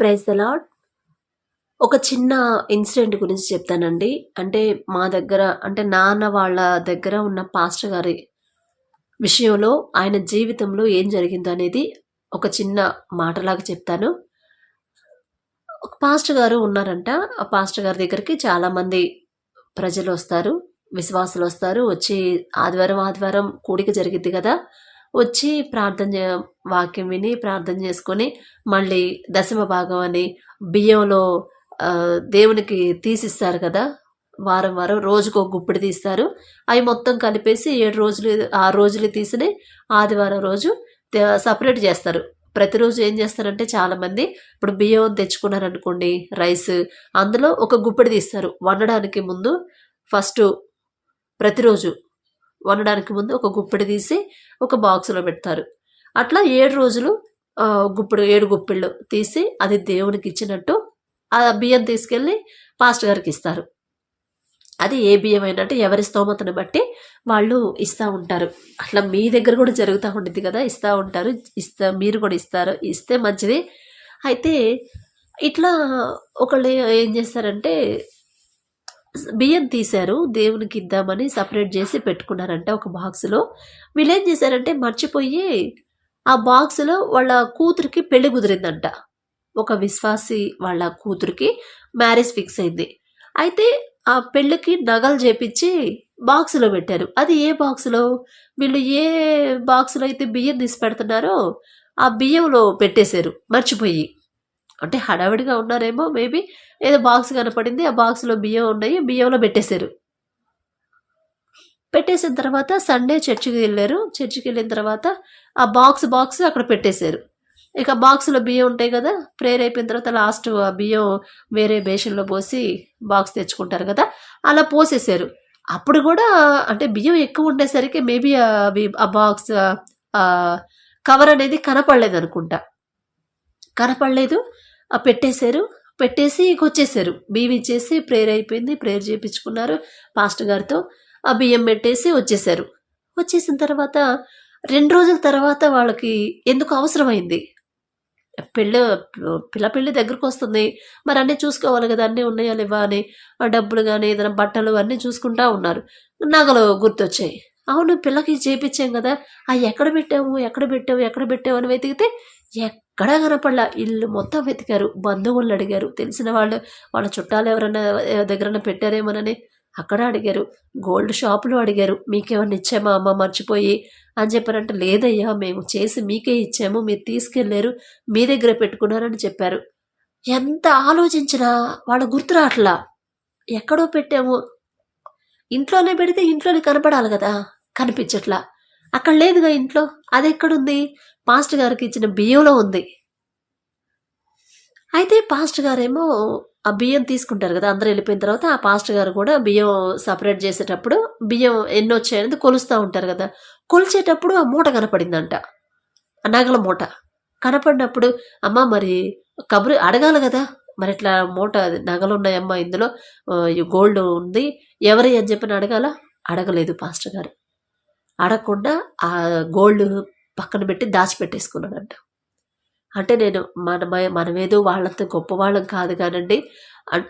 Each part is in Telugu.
ప్రైజ్ అలాడ్ ఒక చిన్న ఇన్సిడెంట్ గురించి చెప్తానండి. అంటే మా దగ్గర అంటే నాన్న వాళ్ళ దగ్గర ఉన్న పాస్టర్ గారి విషయంలో ఆయన జీవితంలో ఏం జరిగిందో అనేది ఒక చిన్న మాటలాగా చెప్తాను. ఒక పాస్టర్ గారు ఉన్నారంట. ఆ పాస్టర్ గారి దగ్గరికి చాలామంది ప్రజలు వస్తారు విశ్వాసులు వస్తారు. వచ్చి ఆదివారం ఆదివారం కూడిక జరిగింది కదా. వచ్చి ప్రార్థన వాక్యం విని ప్రార్థన చేసుకొని మళ్ళీ దశమ భాగం అని బియ్యంలో దేవునికి తీసిస్తారు కదా? వారం వారం రోజుకు ఒక గుప్పిడి తీస్తారు. అవి మొత్తం కలిపేసి ఏడు రోజులు ఆ రోజులు తీసిని ఆదివారం రోజు సపరేట్ చేస్తారు. ప్రతిరోజు ఏం చేస్తారంటే చాలామంది ఇప్పుడు బియ్యం తెచ్చుకున్నారనుకోండి రైస్ అందులో ఒక గుప్పిడి తీస్తారు. వండడానికి ముందు ఫస్ట్ ప్రతిరోజు వండడానికి ముందు ఒక గుప్పిడి తీసి ఒక బాక్స్లో పెడతారు. అట్లా ఏడు రోజులు ఆ, గుప్పిడు ఏడు గుప్పిళ్ళు తీసి అది దేవునికి ఇచ్చినట్టు ఆ బియ్యం తీసుకెళ్ళి పాస్టర్ గారికి ఇస్తారు. అది ఏ బియ్యం అయినట్టు ఎవరి స్తోమతను బట్టి వాళ్ళు ఇస్తూ ఉంటారు. అట్లా మీ దగ్గర కూడా జరుగుతూ ఉండిద్ది కదా ఇస్తూ ఉంటారు ఇస్తా మీరు కూడా ఇస్తారు ఇస్తే మంచిది. అయితే ఇట్లా ఒకళ్ళు ఏం చేస్తారంటే బియ్యం తీశారు దేవునికి ఇద్దామని సపరేట్ చేసి పెట్టుకున్నారంట ఒక బాక్స్లో వీళ్ళు ఏం చేశారంటే మర్చిపోయి ఆ బాక్స్లో వాళ్ళ కూతురికి పెళ్ళి కుదిరిందంట. ఒక విశ్వాసి వాళ్ళ కూతురికి మ్యారేజ్ ఫిక్స్ అయింది. అయితే ఆ పెళ్ళికి నగలు చేపించి బాక్స్లో పెట్టారు. అది ఏ బాక్స్లో వీళ్ళు ఏ బాక్స్లో అయితే బియ్యం తీసి పెడుతున్నారో ఆ బియ్యంలో పెట్టేశారు మర్చిపోయి. అంటే హడావిడిగా ఉన్నారేమో మేబీ ఏదో బాక్స్ కనపడింది ఆ బాక్స్లో బియ్యం ఉన్నాయి బియ్యంలో పెట్టేశారు. పెట్టేసిన తర్వాత సండే చర్చికి వెళ్ళారు. చర్చికి వెళ్ళిన తర్వాత ఆ బాక్స్ బాక్స్ అక్కడ పెట్టేశారు. ఇక బాక్స్లో బియ్యం ఉంటాయి కదా ప్రేయర్ అయిపోయిన తర్వాత లాస్ట్ ఆ బియ్యం వేరే బేషన్లో పోసి బాక్స్ తెచ్చుకుంటారు కదా అలా పోసేసారు అప్పుడు కూడా అంటే బియ్యం ఎక్కువ ఉండేసరికి మేబీ అవి ఆ బాక్స్ కవర్ అనేది కనపడలేదు అనుకుంటా. కనపడలేదు. పెట్టేశారు. పెట్టేసి ఇక వచ్చేసారు బియ్యం ఇచ్చేసి ప్రేయర్ అయిపోయింది. ప్రేయర్ చేయించుకున్నారు పాస్టర్ గారితో. ఆ బియ్యం పెట్టేసి వచ్చేసారు వచ్చేసిన తర్వాత రెండు రోజుల తర్వాత వాళ్ళకి ఎందుకు అవసరమైంది? పెళ్ళి పిల్ల పెళ్ళి దగ్గరకు వస్తుంది. మరి అన్నీ చూసుకోవాలి కదా అన్నీ ఉన్నాయా లేవా అని. డబ్బులు కానీ ఏదైనా బట్టలు అన్నీ చూసుకుంటా ఉన్నారు. నగలు గుర్తొచ్చాయి. అవును పిల్లకి చేపించాం కదా. ఆ ఎక్కడ పెట్టాము ఎక్కడ పెట్టాము ఎక్కడ పెట్టాము అని వెతికితే ఎక్కడా కనపడలా. ఇల్లు మొత్తం వెతికారు. బంధువులు అడిగారు. తెలిసిన వాళ్ళు వాళ్ళ చుట్టాలు ఎవరైనా దగ్గర పెట్టారేమోనని అక్కడ అడిగారు. గోల్డ్ షాపులో అడిగారు. మీకేమన్నా ఇచ్చామా? అమ్మ మర్చిపోయి అని చెప్పారంటే. లేదయ్యా మేము చేసి మీకే ఇచ్చాము. మీరు తీసుకెళ్ళారు. మీ దగ్గర పెట్టుకున్నారని చెప్పారు. ఎంత ఆలోచించినా వాళ్ళ గుర్తు రావట్లా. ఎక్కడో పెట్టాము. ఇంట్లోనే పెడితే ఇంట్లోనే కనపడాలి కదా. కనిపించట్లా. అక్కడ లేదుగా ఇంట్లో? అది ఎక్కడుంది పాస్టర్ గారికి ఇచ్చిన బియ్యంలో ఉంది. అయితే పాస్టర్ గారేమో ఆ బియ్యం తీసుకుంటారు కదా అందరూ వెళ్ళిపోయిన తర్వాత ఆ పాస్ట్ గారు కూడా బియ్యం సపరేట్ చేసేటప్పుడు బియ్యం ఎన్ని వచ్చాయనేది కొలుస్తూ ఉంటారు కదా. కొలిచేటప్పుడు ఆ మూట కనపడిందంట. ఆ నగల మూట. కనపడినప్పుడు అమ్మ మరి కబురు అడగాలి కదా. మరి ఇట్లా మూట నగలు ఉన్నాయమ్మా ఇందులో? గోల్డ్ ఉంది. ఎవరి అని చెప్పిన అడగాల? అడగలేదు పాస్టర్ గారు. అడగకుండా ఆ గోల్డ్ పక్కన పెట్టి దాచిపెట్టేసుకున్నాడంట. అంటే నేను మన మనమేదో వాళ్ళంత గొప్ప వాళ్ళం కాదు కానండి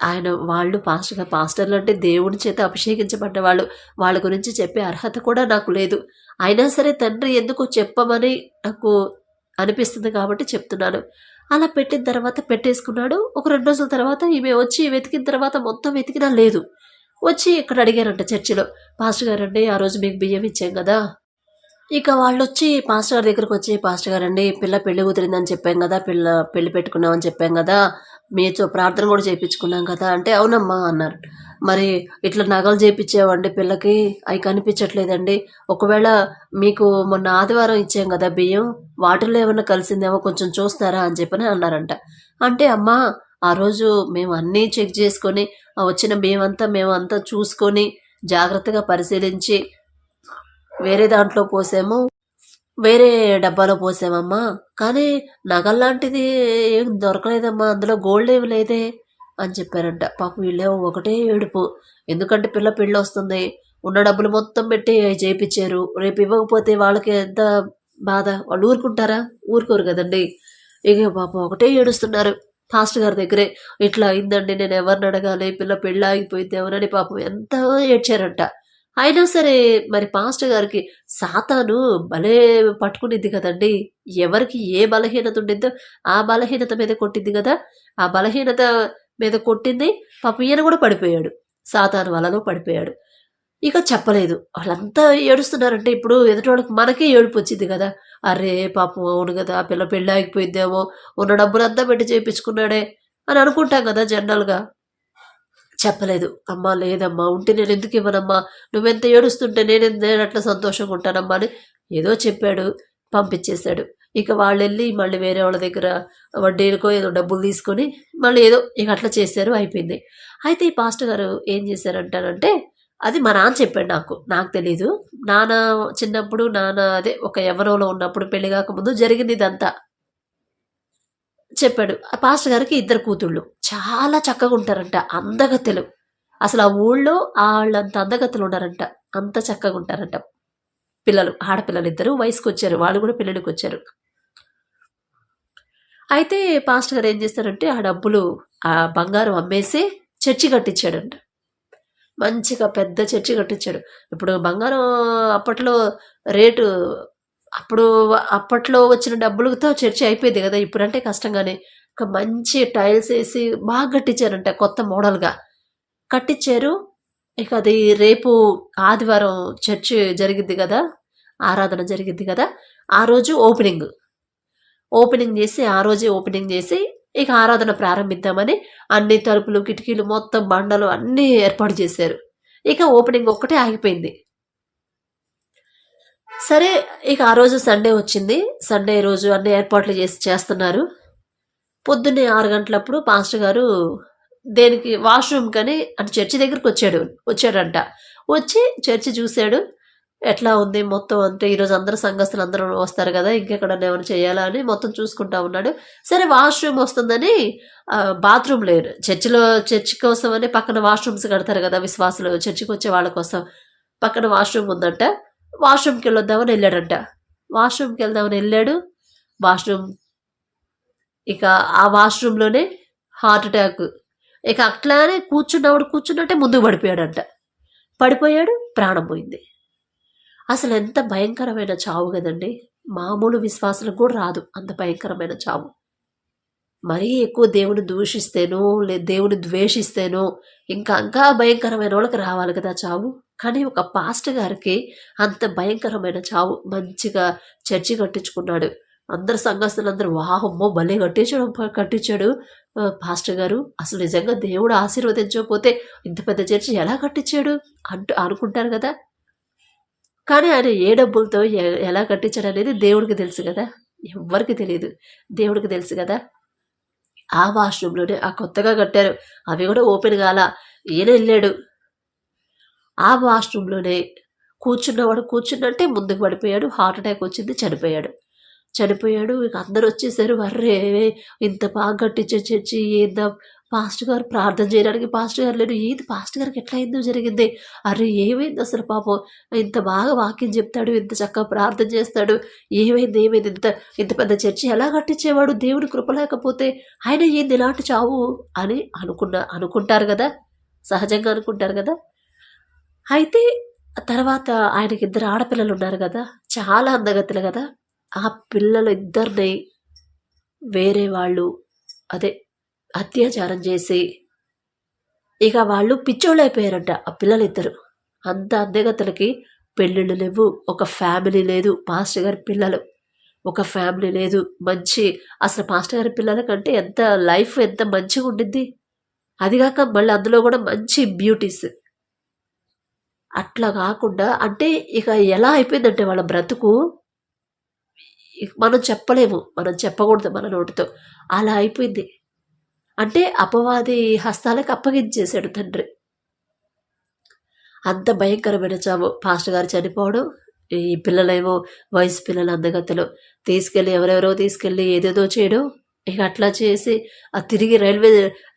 ఆయన వాళ్ళు పాస్టర్ పాస్టర్లు అంటే దేవుని చేత అభిషేకించబడ్డ వాళ్ళు వాళ్ళ గురించి చెప్పే అర్హత కూడా నాకు లేదు. అయినా సరే తండ్రి ఎందుకు చెప్పమని నాకు అనిపిస్తుంది కాబట్టి చెప్తున్నాను. అలా పెట్టిన తర్వాత పెట్టేసుకున్నాడు. ఒక రెండు రోజుల తర్వాత ఈమె వచ్చి వెతికిన తర్వాత మొత్తం వెతికినా లేదు. వచ్చి ఇక్కడ అడిగారంట చర్చిలో. పాస్టర్ గారండి ఆ రోజు మీకు బియ్యం ఇచ్చాం కదా. ఇక వాళ్ళు వచ్చి పాస్టర్ గారి దగ్గరకు వచ్చి పాస్టర్ గారండి పిల్ల పెళ్ళి కుదిరిందని చెప్పాం కదా పిల్ల పెళ్ళి పెట్టుకున్నామని చెప్పాం కదా మీతో ప్రార్థన కూడా చేయించుకున్నాం కదా అంటే అవునమ్మా అన్నారు. మరి ఇట్లా నగలు చేయించామండి పిల్లకి అవి కనిపించట్లేదండి. ఒకవేళ మీకు మొన్న ఆదివారం ఇచ్చాం కదా బియ్యం వాటిల్లో ఏమైనా కలిసిందేమో కొంచెం చూస్తారా అని చెప్పని అన్నారంట. అంటే అమ్మా ఆ రోజు మేము అన్నీ చెక్ చేసుకొని వచ్చిన మేమంతా మేమంతా మేము అంతా చూసుకొని జాగ్రత్తగా పరిశీలించి వేరే దాంట్లో పోసాము. వేరే డబ్బాలో పోసామమ్మా. కానీ నగల్లాంటిది ఏం దొరకలేదమ్మా. అందులో గోల్డ్ ఏమి లేదే అని చెప్పారంట. పాపం వీళ్ళేమో ఒకటే ఏడుపు. ఎందుకంటే పిల్ల పెళ్ళి వస్తుంది ఉన్న డబ్బులు మొత్తం పెట్టి చేయించారు రేపు ఇవ్వకపోతే వాళ్ళకి ఎంత బాధ? వాళ్ళు ఊరుకుంటారా? ఊరుకోరు కదండి. ఇక పాపం ఒకటే ఏడుస్తున్నారు. పాస్టర్ గారి దగ్గరే ఇట్లా అయిందండి నేను ఎవరిని అడగాలి? పిల్ల పెళ్ళి ఆగిపోయింది ఎవరని పాపం ఎంత ఏడ్చారంట. అయినా సరే మరి పాస్టర్ గారికి సాతాను భలే పట్టుకునిద్ది కదండి. ఎవరికి ఏ బలహీనత ఉండిందో ఆ బలహీనత మీద కొట్టింది కదా. ఆ బలహీనత మీద కొట్టింది పాపం ఈయన కూడా పడిపోయాడు. సాతాను వలలో పడిపోయాడు. ఇక చెప్పలేదు. వాళ్ళంతా ఏడుస్తున్నారంటే ఇప్పుడు ఎదుటోళ్ళకి వాళ్ళకి మనకే ఏడుపు వచ్చింది కదా. అరే పాపం అవును కదా ఆ పిల్ల పెళ్ళి ఆగిపోయిందేమో ఉన్న డబ్బులంతా పెట్టి చేయించుకున్నాడే అని అనుకుంటాం కదా జనరల్గా. చెప్పలేదు. అమ్మా లేదమ్మా ఉంటే నేను ఎందుకు ఇవ్వనమ్మా? నువ్వెంత ఏడుస్తుంటే నేను నేను అట్లా సంతోషంగా ఉంటానమ్మా అని ఏదో చెప్పాడు పంపించేశాడు. ఇక వాళ్ళు వెళ్ళి మళ్ళీ వేరే వాళ్ళ దగ్గర వడ్డీలకో ఏదో డబ్బులు తీసుకొని మళ్ళీ ఏదో ఇక అట్లా చేశారు అయిపోయింది. అయితే ఈ పాస్టర్ గారు ఏం చేశారంటారంటే అది మా నాన్న చెప్పాడు నాకు. నాకు తెలీదు. నాన్న చిన్నప్పుడు నాన్న అదే ఒక ఎవరోలో ఉన్నప్పుడు పెళ్ళి కాకముందు జరిగింది ఇదంతా చెప్పాడు. ఆ పాస్టర్ గారికి ఇద్దరు కూతుళ్ళు. చాలా చక్కగా ఉంటారంట. అందగత్తెలు. అసలు ఆ ఊళ్ళో వాళ్ళంత అందగత్తెలు ఉన్నారంట. అంత చక్కగా ఉంటారంట. పిల్లలు ఆడపిల్లలు ఇద్దరు వయసుకు వచ్చారు వాళ్ళు కూడా పిల్లలకి వచ్చారు అయితే పాస్టర్ గారు ఏం చేస్తారంటే ఆ డబ్బులు ఆ బంగారం అమ్మేసి చర్చి కట్టించాడంట. మంచిగా పెద్ద చర్చి కట్టించాడు. ఇప్పుడు బంగారం అప్పట్లో రేటు అప్పుడు అప్పట్లో వచ్చిన డబ్బులతో చర్చి అయిపోయింది కదా ఇప్పుడంటే కష్టంగానే. ఒక మంచి టైల్స్ వేసి బాగా కట్టించారంట కొత్త మోడల్గా. కట్టించారు. ఇక అది రేపు ఆదివారం చర్చి జరిగిద్ది కదా ఆరాధన జరిగింది కదా ఆ రోజు ఓపెనింగ్. ఓపెనింగ్ చేసి ఆ రోజే ఓపెనింగ్ చేసి ఇక ఆరాధన ప్రారంభిద్దామని అన్ని తలుపులు కిటికీలు మొత్తం బండలు అన్నీ ఏర్పాటు చేశారు. ఇక ఓపెనింగ్ ఒక్కటే ఆగిపోయింది. సరే ఇక ఆ రోజు సండే వచ్చింది. సండే రోజు అన్ని ఏర్పాట్లు చేసి చేస్తున్నారు. పొద్దున్నే ఆరు గంటలప్పుడు పాస్టర్ గారు దేనికి వాష్రూమ్ కని అంటే చర్చి దగ్గరికి వచ్చాడు వచ్చాడంట. వచ్చి చర్చి చూశాడు. ఎట్లా ఉంది మొత్తం అంటే ఈరోజు అందరూ సంఘస్థులు అందరూ వస్తారు కదా ఇంకెక్కడన్నా ఏమైనా చేయాలా అని మొత్తం చూసుకుంటా ఉన్నాడు. సరే వాష్రూమ్ వస్తుందని బాత్రూమ్ లేరు చర్చిలో చర్చి కోసం అని పక్కన వాష్రూమ్స్ కడతారు కదా విశ్వాసులు చర్చికి వచ్చే వాళ్ళ కోసం. పక్కన వాష్రూమ్ ఉందంట. వాష్రూమ్కి వెళ్ళొద్దామని వెళ్ళాడంట. వాష్రూమ్కి వెళ్దామని వెళ్ళాడు. వాష్రూమ్ ఇక ఆ వాష్రూమ్లోనే హార్ట్ అటాక్ ఇక అట్లానే కూర్చున్నవాడు కూర్చున్నట్టే ముందుకు పడిపోయాడంట. పడిపోయాడు ప్రాణం పోయింది. అసలు ఎంత భయంకరమైన చావు కదండి? మామూలు విశ్వాసులకు కూడా రాదు అంత భయంకరమైన చావు. మరీ ఎక్కువ దేవుని దూషిస్తేనో లే దేవుని ద్వేషిస్తేనో ఇంకా ఇంకా భయంకరమైన వాళ్ళకి రావాలి కదా చావు. కానీ ఒక పాస్టర్ గారికి అంత భయంకరమైన చావు. మంచిగా చర్చి కట్టించుకున్నాడు. అందరు సంఘస్థులందరూ వాహమ్మో భలే కట్టించాడు కట్టించాడు. పాస్టర్ గారు అసలు నిజంగా దేవుడు ఆశీర్వదించకపోతే ఇంత పెద్ద చర్చి ఎలా కట్టించాడు? అంటూ అనుకుంటారు కదా. కానీ ఆయన ఏ డబ్బులతో ఎలా కట్టించాడు అనేది దేవుడికి తెలుసు కదా. ఎవ్వరికి తెలియదు. దేవుడికి తెలుసు కదా. ఆ వాష్రూమ్లోనే ఆ కొత్తగా కట్టారు. అవి కూడా ఓపెన్ కాల. ఈయన వెళ్ళాడు. ఆ వాష్రూమ్లోనే కూర్చున్నవాడు కూర్చున్నట్టే ముందుకు పడిపోయాడు. హార్ట్ అటాక్ వచ్చింది చనిపోయాడు. చనిపోయాడు. ఇక అందరు వచ్చేసారు. వర్రే ఇంత బాగా కట్టించే చర్చి ఏందా? పాస్టర్ గారు ప్రార్థన చేయడానికి పాస్టర్ గారు లేడు ఏది పాస్టర్ గారికి ఎట్లా అయిందో జరిగింది? అరే ఏమైంది అసలు పాపం? ఇంత బాగా వాక్యం చెప్తాడు ఇంత చక్కగా ప్రార్థన చేస్తాడు. ఏమైంది ఏమైంది? ఇంత ఇంత పెద్ద చర్చి ఎలా కట్టించేవాడు? దేవుడి కృప లేకపోతే ఆయన ఏంది ఇలాంటి చావు అని అనుకున్న అనుకుంటారు కదా? సహజంగా అనుకుంటారు కదా? అయితే తర్వాత ఆయనకి ఇద్దరు ఆడపిల్లలు ఉన్నారు కదా? చాలా అందగతులు కదా? ఆ పిల్లలు ఇద్దరిని వేరే వాళ్ళు అదే అత్యాచారం చేసి ఇక వాళ్ళు పిచ్చోళ్ళు అయిపోయారంట ఆ పిల్లలిద్దరు. అంత అందగతులకి పెళ్ళిళ్ళు లేవు. ఒక ఫ్యామిలీ లేదు పాస్టర్ గారి పిల్లలు. ఒక ఫ్యామిలీ లేదు. మంచి అసలు పాస్టర్ గారి పిల్లల కంటే ఎంత లైఫ్ ఎంత మంచిగా ఉండింది అదిగాక మళ్ళీ అందులో కూడా మంచి బ్యూటీస్. అట్లా కాకుండా అంటే ఇక ఎలా అయిపోయిందంటే వాళ్ళ బ్రతుకు? మనం చెప్పలేము. మనం చెప్పకూడదు మన నోటితో. అలా అయిపోయింది. అంటే అపవాది హస్తాలకు అప్పగించేశాడు తండ్రి. అంత భయంకరమైన చావు. పాస్టర్ గారు చనిపోవడం ఈ పిల్లలేమో వయసు పిల్లలు అందగతులు తీసుకెళ్ళి ఎవరెవరో తీసుకెళ్ళి ఏదేదో చేయడం ఇక అట్లా చేసి ఆ తిరిగి రైల్వే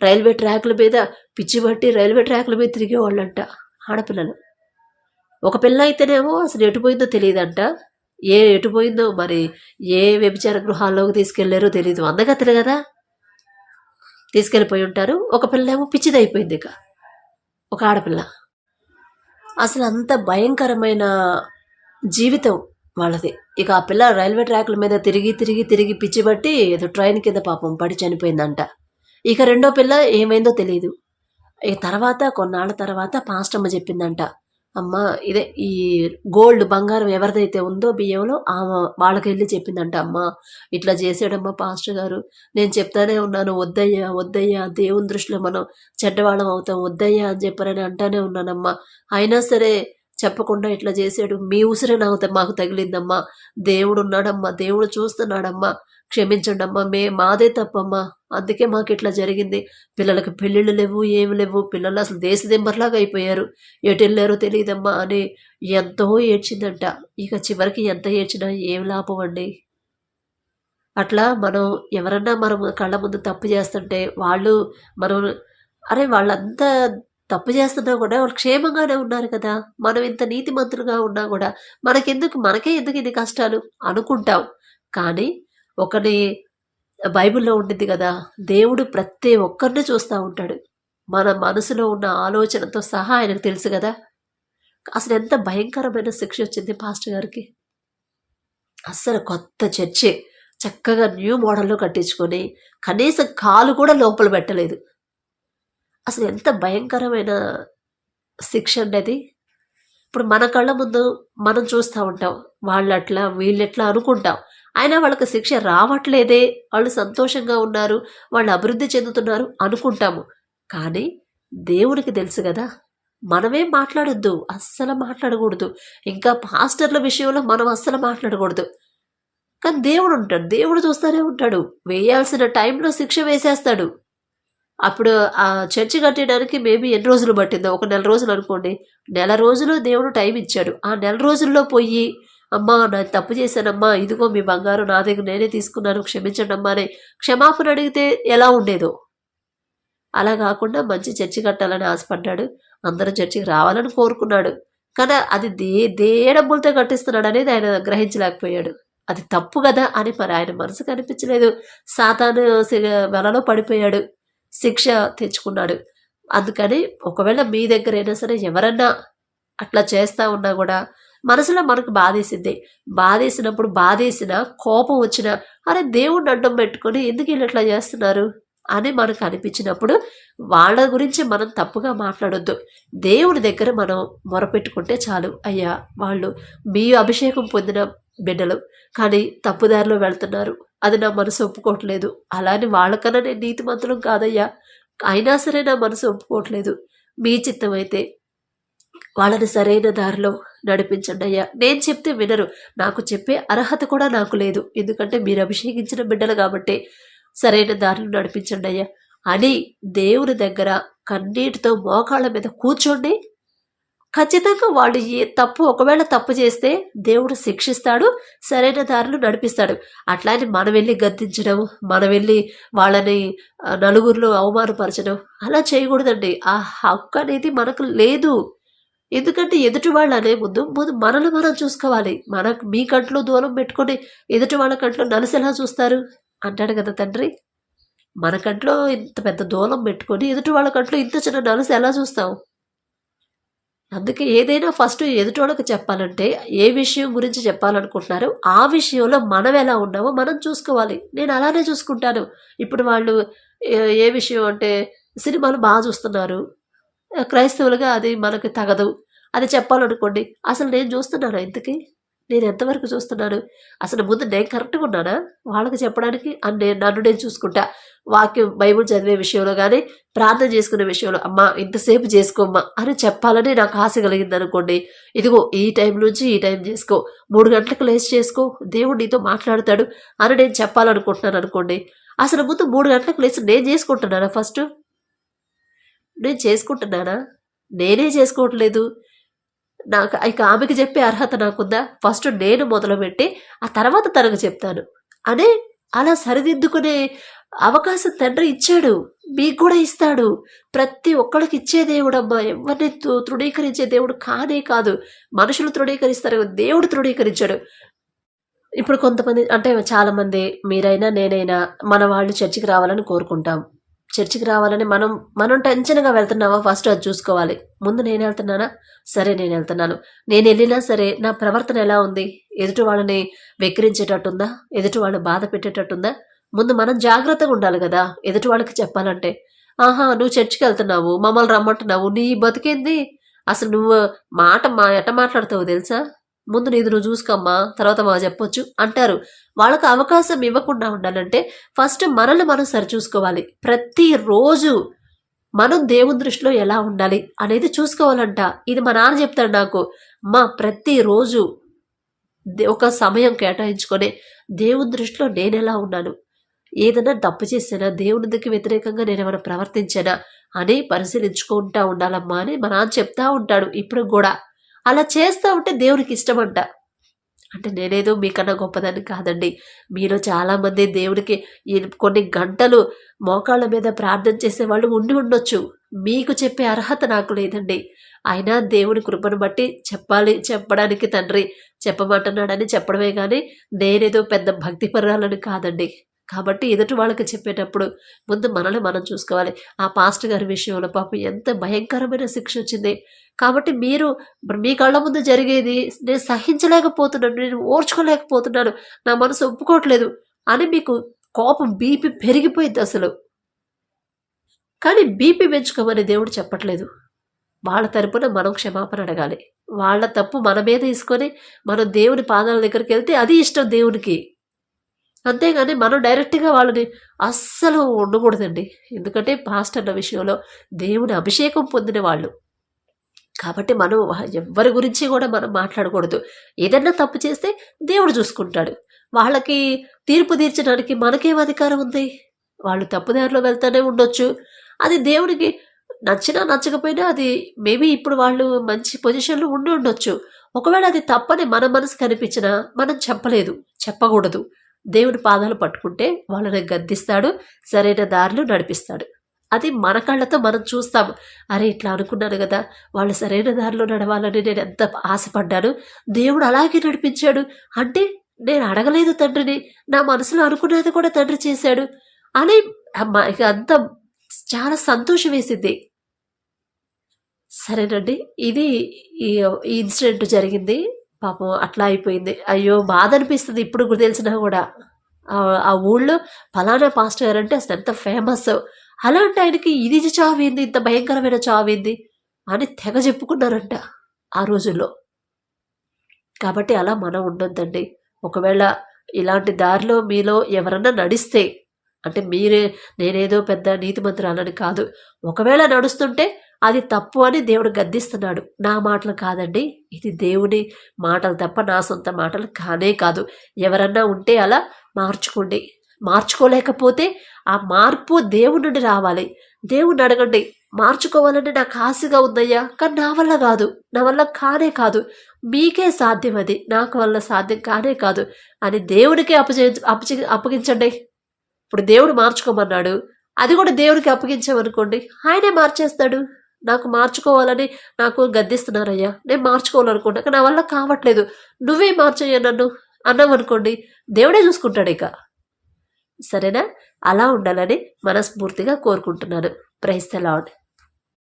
రైల్వే ట్రాక్ల మీద పిచ్చి పట్టి రైల్వే ట్రాక్ల మీద తిరిగేవాళ్ళంట ఆడపిల్లలు. ఒక పిల్ల అయితేనేమో అసలు ఎటుపోయిందో తెలియదంట. ఏ ఎటుపోయిందో మరి ఏ వ్యభిచార గృహాల్లోకి తీసుకెళ్ళారో తెలియదు అందగత్తలు కదా. తీసుకెళ్ళిపోయి ఉంటారు. ఒక పిల్ల ఏమో పిచ్చిదైపోయింది ఇక. ఒక ఆడపిల్ల. అసలు అంత భయంకరమైన జీవితం వాళ్ళది. ఇక ఆ పిల్ల రైల్వే ట్రాక్ల మీద తిరిగి తిరిగి తిరిగి పిచ్చిబట్టి ఏదో ట్రైన్ కింద పాపం పడి చనిపోయిందంట. ఇక రెండో పిల్ల ఏమైందో తెలియదు ఇక తర్వాత కొన్నాళ్ళ తర్వాత పాస్టమ్మ చెప్పిందంట. అమ్మ ఇదే ఈ గోల్డ్ బంగారం ఎవరిదైతే ఉందో బియ్యంలో ఆమె వాళ్ళకి వెళ్ళి చెప్పిందంట అమ్మ ఇట్లా చేసాడమ్మా పాస్టర్ గారు. నేను చెప్తానే ఉన్నాను వద్దయ్యా వద్దయ్యా దేవుని దృష్టిలో మనం చెడ్డవాళ్ళం అవుతాం వద్దయ్యా అని చెప్పారని అంటానే ఉన్నానమ్మా. అయినా సరే చెప్పకుండా ఇట్లా చేసాడు మీ ఉసిరే నాకు మాకు తగిలిందమ్మా. దేవుడు ఉన్నాడమ్మా దేవుడు చూస్తున్నాడమ్మా. క్షమించండి అమ్మా మే మాదే తప్పమ్మా. అందుకే మాకు ఇట్లా జరిగింది. పిల్లలకు పెళ్ళిళ్ళు లేవు ఏమి లేవు. పిల్లలు అసలు దేశదింబర్లాగా అయిపోయారు. ఎటు వెళ్ళారో తెలియదమ్మా అని ఎంతో ఏడ్చిందంట. ఇక చివరికి ఎంత ఏడ్చినా ఏం లాభం అండి? అట్లా మనం ఎవరన్నా మనం కళ్ళ ముందు తప్పు చేస్తుంటే వాళ్ళు మనం అరే వాళ్ళంతా తప్పు చేస్తున్నా కూడా వాళ్ళు క్షేమంగానే ఉన్నారు కదా. మనం ఇంత నీతిమంతులుగా ఉన్నా కూడా మనకెందుకు మనకే ఎందుకు ఇది కష్టాలు అనుకుంటాం. కానీ ఒకటి బైబిల్లో ఉండింది కదా దేవుడు ప్రతి ఒక్కరిని చూస్తూ ఉంటాడు. మన మనసులో ఉన్న ఆలోచనతో సహా ఆయనకు తెలుసు కదా. అసలు ఎంత భయంకరమైన శిక్ష వచ్చింది పాస్టర్ గారికి. అస్సలు కొత్త చర్చి చక్కగా న్యూ మోడల్లో కట్టించుకొని కనీసం కాలు కూడా లోపల పెట్టలేదు. అసలు ఎంత భయంకరమైన శిక్ష అండి అది. ఇప్పుడు మన కళ్ళ ముందు మనం చూస్తూ ఉంటాం వాళ్ళు అట్లా వీళ్ళు ఎట్లా అనుకుంటాం. అయినా వాళ్ళకి శిక్ష రావట్లేదే. వాళ్ళు సంతోషంగా ఉన్నారు. వాళ్ళు అభివృద్ధి చెందుతున్నారు అనుకుంటాము. కానీ దేవునికి తెలుసు కదా మనమే మాట్లాడొద్దు అస్సలు మాట్లాడకూడదు. ఇంకా పాస్టర్ల విషయంలో మనం అస్సలు మాట్లాడకూడదు. కానీ దేవుడు ఉంటాడు. దేవుడు చూస్తూనే ఉంటాడు. వేయాల్సిన టైంలో శిక్ష వేసేస్తాడు. అప్పుడు ఆ చర్చి కట్టడానికి మేబీ ఎన్ని రోజులు పట్టిందో? ఒక నెల రోజులు అనుకోండి. నెల రోజులు దేవుడు టైం ఇచ్చాడు. ఆ నెల రోజుల్లో పోయి అమ్మా నేను తప్పు చేశానమ్మా ఇదిగో మీ బంగారు నా దగ్గర నేనే తీసుకున్నాను క్షమించండి అమ్మా అని క్షమాపణ అడిగితే ఎలా ఉండేదో? అలా కాకుండా మంచి చర్చి కట్టాలని ఆశపడ్డాడు. అందరూ చర్చికి రావాలని కోరుకున్నాడు. కానీ అది దే దే డబ్బులతో కట్టిస్తున్నాడు అనేది ఆయన గ్రహించలేకపోయాడు. అది తప్పు కదా అని మరి ఆయన మనసు కనిపించలేదు సాతాను సి- పడిపోయాడు. శిక్ష తెచ్చుకున్నాడు. అందుకని ఒకవేళ మీ దగ్గరైనా సరే ఎవరన్నా అట్లా చేస్తా ఉన్నా కూడా మనసులో మనకు బాధేసింది. బాధేసినప్పుడు బాధేసిన కోపం వచ్చిన అరే దేవుడిని అడ్డం పెట్టుకొని ఎందుకు వీళ్ళు ఇట్లా చేస్తున్నారు? అని మనకు అనిపించినప్పుడు వాళ్ళ గురించి మనం తప్పుగా మాట్లాడొద్దు. దేవుడి దగ్గర మనం మొరపెట్టుకుంటే చాలు. అయ్యా వాళ్ళు మీ అభిషేకం పొందిన బిడ్డలు కానీ తప్పుదారిలో వెళ్తున్నారు. అది నా మనసు ఒప్పుకోవట్లేదు. అలానే వాళ్ళకన్నా నేను నీతిమంతులం కాదయ్యా. అయినా సరే నా మనసు ఒప్పుకోవట్లేదు. మీ చిత్తం అయితే వాళ్ళని సరైన దారిలో నడిపించండి అయ్యా. నేను చెప్తే వినరు. నాకు చెప్పే అర్హత కూడా నాకు లేదు. ఎందుకంటే మీరు అభిషేకించిన బిడ్డలు కాబట్టి సరైన దారిలో నడిపించండి అయ్యా. అని దేవుని దగ్గర కన్నీటితో మోకాళ్ళ మీద కూర్చోండి. ఖచ్చితంగా వాళ్ళు ఏ తప్పు ఒకవేళ తప్పు చేస్తే దేవుడు శిక్షిస్తాడు సరైన దారిలో నడిపిస్తాడు. అట్లానే మనం వెళ్ళి గద్దించడం మనం వెళ్ళి వాళ్ళని నలుగురిలో అవమానపరచడం అలా చేయకూడదండి. ఆ హక్కు అనేది మనకు లేదు. ఎందుకంటే ఎదుటి వాళ్ళు అనే ముందు ముందు మనల్ని మనం చూసుకోవాలి. మనకు మీ కంట్లో దూరం పెట్టుకొని ఎదుటి వాళ్ళ కంట్లో నలుసు ఎలా చూస్తారు? అంటాడు కదా తండ్రి. మన కంట్లో ఇంత పెద్ద దూలం పెట్టుకొని ఎదుటి వాళ్ళ కంట్లో ఇంత చిన్న నలుసు ఎలా చూస్తాం అందుకే ఏదైనా ఫస్ట్ ఎదుటోళ్ళకి చెప్పాలంటే ఏ విషయం గురించి చెప్పాలనుకుంటున్నారో ఆ విషయంలో మనం ఎలా ఉన్నామో మనం చూసుకోవాలి. నేను అలానే చూసుకుంటాను. ఇప్పుడు వాళ్ళు ఏ- ఏ విషయం అంటే సినిమాలు బాగా చూస్తున్నారు. క్రైస్తవులుగా అది మనకు తగదు. అది చెప్పాలనుకోండి అసలు నేను చూస్తున్నాను ఇంతకీ? నేను ఎంతవరకు చూస్తున్నాను? అసలు ముందు నేను కరెక్ట్గా ఉన్నానా? వాళ్ళకి చెప్పడానికి అని నేను నన్ను నేను చూసుకుంటా. వాక్యం బైబుల్ చదివే విషయంలో కానీ ప్రార్థన చేసుకునే విషయంలో అమ్మా ఇంతసేపు చేసుకోమ్మా అని చెప్పాలని నాకు ఆశ కలిగింది అనుకోండి ఇదిగో ఈ టైం నుంచి ఈ టైం చేసుకో. మూడు గంటలకు లేచి చేసుకో. దేవుడు నీతో మాట్లాడతాడు అని నేను చెప్పాలనుకుంటున్నాను అనుకోండి అసలు ముందు మూడు గంటలకు లేచి నేను చేసుకుంటున్నానా ఫస్ట్? నేను చేసుకుంటున్నానా? నేనే చేసుకోవట్లేదు. నాకు ఇక ఆమెకి చెప్పే అర్హత నాకుందా? ఫస్ట్ నేను మొదలుపెట్టి ఆ తర్వాత తనకు చెప్తాను. అనే అలా సరిదిద్దుకునే అవకాశం తండ్రి ఇచ్చాడు. మీకు కూడా ఇస్తాడు. ప్రతి ఒక్కరికి ఇచ్చే దేవుడు అమ్మా. ఎవరిని తృ- తృణీకరించే దేవుడు కానే కాదు. మనుషులు తృణీకరిస్తారు దేవుడు తృణీకరించాడు. ఇప్పుడు కొంతమంది అంటే చాలామంది మీరైనా నేనైనా మన వాళ్ళు చర్చికి రావాలని కోరుకుంటాం. చర్చికి రావాలని మనం మనం టెన్షన్గా వెళ్తున్నామా? ఫస్ట్ అది చూసుకోవాలి. ముందు నేను వెళ్తున్నానా? సరే నేను వెళ్తున్నాను. నేను వెళ్ళినా సరే నా ప్రవర్తన ఎలా ఉంది? ఎదుటి వాళ్ళని వెక్కిరించేటట్టుందా? ఎదుటి వాళ్ళు బాధ పెట్టేటట్టుందా? ముందు మనం జాగ్రత్తగా ఉండాలి కదా ఎదుటి వాళ్ళకి చెప్పాలంటే. ఆహా నువ్వు చర్చికి వెళ్తున్నావు మమ్మల్ని రమ్మంటున్నావు నీ బతికేంది? అసలు నువ్వు మాట మా ఎట మాట్లాడతావు తెలుసా? ముందు నీది నువ్వు చూసుకోమ్మా తర్వాత మా చెప్పొచ్చు అంటారు. వాళ్ళకు అవకాశం ఇవ్వకుండా ఉండాలంటే ఫస్ట్ మనల్ని మనం సరిచూసుకోవాలి ప్రతిరోజు మనం దేవుని దృష్టిలో ఎలా ఉండాలి అనేది చూసుకోవాలంట. ఇది మా నాన్న చెప్తాడు నాకు. మా ప్రతిరోజు ఒక సమయం కేటాయించుకొని దేవుని దృష్టిలో నేను ఎలా ఉన్నాను? ఏదైనా తప్పు చేసినా? దేవునికి వ్యతిరేకంగా నేను ఏమైనా ప్రవర్తించానా? అని పరిశీలించుకుంటా ఉండాలమ్మా అని మా నాన్న చెప్తా ఉంటాడు. ఇప్పుడు కూడా అలా చేస్తూ ఉంటే దేవునికి ఇష్టమంట. అంటే నేనేదో మీకన్నా గొప్పదని కాదండి. మీలో చాలామంది దేవునికి ఈ కొన్ని గంటలు మోకాళ్ళ మీద ప్రార్థన చేసే వాళ్ళు ఉండి ఉండొచ్చు. మీకు చెప్పే అర్హత నాకు లేదండి. అయినా దేవుని కృపను బట్టి చెప్పాలి చెప్పడానికి తండ్రి చెప్పమంటున్నాడని చెప్పడమే కానీ నేనేదో పెద్ద భక్తి పరాలని కాదండి. కాబట్టి ఎదుటి వాళ్ళకి చెప్పేటప్పుడు ముందు మనల్ని మనం చూసుకోవాలి. ఆ పాస్టర్ గారి విషయంలో పాపం ఎంత భయంకరమైన శిక్ష వచ్చింది. కాబట్టి మీరు మీ కళ్ళ ముందు జరిగేది నేను సహించలేకపోతున్నాను నేను ఓర్చుకోలేకపోతున్నాను నా మనసు ఒప్పుకోవట్లేదు అని మీకు కోపం బీపీ పెరిగిపోయింది అసలు. కానీ బీపీ పెంచుకోమని దేవుడు చెప్పట్లేదు. వాళ్ళ తరపున మనం క్షమాపణ అడగాలి. వాళ్ళ తప్పు మన మీద తీసుకొని మనం దేవుని పాదాల దగ్గరికి వెళ్తే అది ఇష్టం దేవునికి. అంతేగాని మనం డైరెక్ట్గా వాళ్ళని అస్సలు ఉండకూడదండి. ఎందుకంటే పాస్టర్ల విషయంలో దేవుని అభిషేకం పొందిన వాళ్ళు. కాబట్టి మనం ఎవరి గురించి కూడా మనం మాట్లాడకూడదు. ఏదన్నా తప్పు చేస్తే దేవుడు చూసుకుంటాడు. వాళ్ళకి తీర్పు తీర్చడానికి మనకేం అధికారం ఉంది? వాళ్ళు తప్పుదారిలో వెళ్తూనే ఉండొచ్చు. అది దేవుడికి నచ్చినా నచ్చకపోయినా అది మేబీ ఇప్పుడు వాళ్ళు మంచి పొజిషన్లో ఉండి ఉండొచ్చు. ఒకవేళ అది తప్పని మన మనసు కనిపించినా మనం చెప్పలేదు చెప్పకూడదు. దేవుడి పాదాలు పట్టుకుంటే వాళ్ళని గద్దిస్తాడు సరైన దారిలో నడిపిస్తాడు. అది మన కళ్ళతో మనం చూస్తాం. అరే ఇట్లా అనుకున్నాను కదా వాళ్ళు సరైన దారిలో నడవాలని నేను ఎంత ఆశపడ్డాను. దేవుడు అలాగే నడిపించాడు. అంటే నేను అడగలేదు తండ్రిని నా మనసులో అనుకున్నది కూడా తండ్రి చేశాడు. అని ఇక అంత చాలా సంతోషం వేసింది. సరేనండి ఇది ఈ ఇన్సిడెంట్ జరిగింది. పాపం అట్లా అయిపోయింది. అయ్యో బాధ అనిపిస్తుంది ఇప్పుడు కూడా తెలిసినా కూడా. ఆ- ఊళ్ళో ఫలానా పాస్టర్ గారు అంటే అసలు ఎంత ఫేమస్ అలాంటి ఆయనకి ఇది చావేంది? ఇంత భయంకరమైన చావేంది? అని తెగ చెప్పుకున్నారంట ఆ రోజుల్లో. కాబట్టి అలా మనం ఉండొద్దండి. ఒకవేళ ఇలాంటి దారిలో మీలో ఎవరన్నా నడిస్తే అంటే మీరే నేనేదో పెద్ద నీతి మంత్రాలని కాదు. ఒకవేళ నడుస్తుంటే అది తప్పు అని దేవుడు గద్దిస్తున్నాడు. నా మాటలు కాదండి. ఇది దేవుని మాటలు తప్ప నా సొంత మాటలు కానే కాదు. ఎవరన్నా ఉంటే అలా మార్చుకోండి. మార్చుకోలేకపోతే ఆ మార్పు దేవుడి నుండి రావాలి. దేవుణ్ణి అడగండి మార్చుకోవాలని నాకు ఆశగా ఉందయ్యా కానీ నా వల్ల కాదు. నా వల్ల కానే కాదు. మీకే సాధ్యం అది. నాకు వల్ల సాధ్యం కానే కాదు. అని దేవుడికే అప్పచే అప్పచి అప్పగించండి. ఇప్పుడు దేవుడు మార్చుకోమన్నాడు. అది కూడా దేవుడికి అప్పగించామనుకోండి. ఆయనే మార్చేస్తాడు. నాకు మార్చుకోవాలని నాకు గద్దిస్తున్నారయ్యా. నేను మార్చుకోవాలనుకుంటా కానీ నా వల్ల కావట్లేదు. నువ్వే మార్చయ్యా నన్ను. అన్నామనుకోండి దేవుడే చూసుకుంటాడు ఇక. సరేనా? అలా ఉండాలని మనస్ఫూర్తిగా కోరుకుంటున్నాను. Price the lord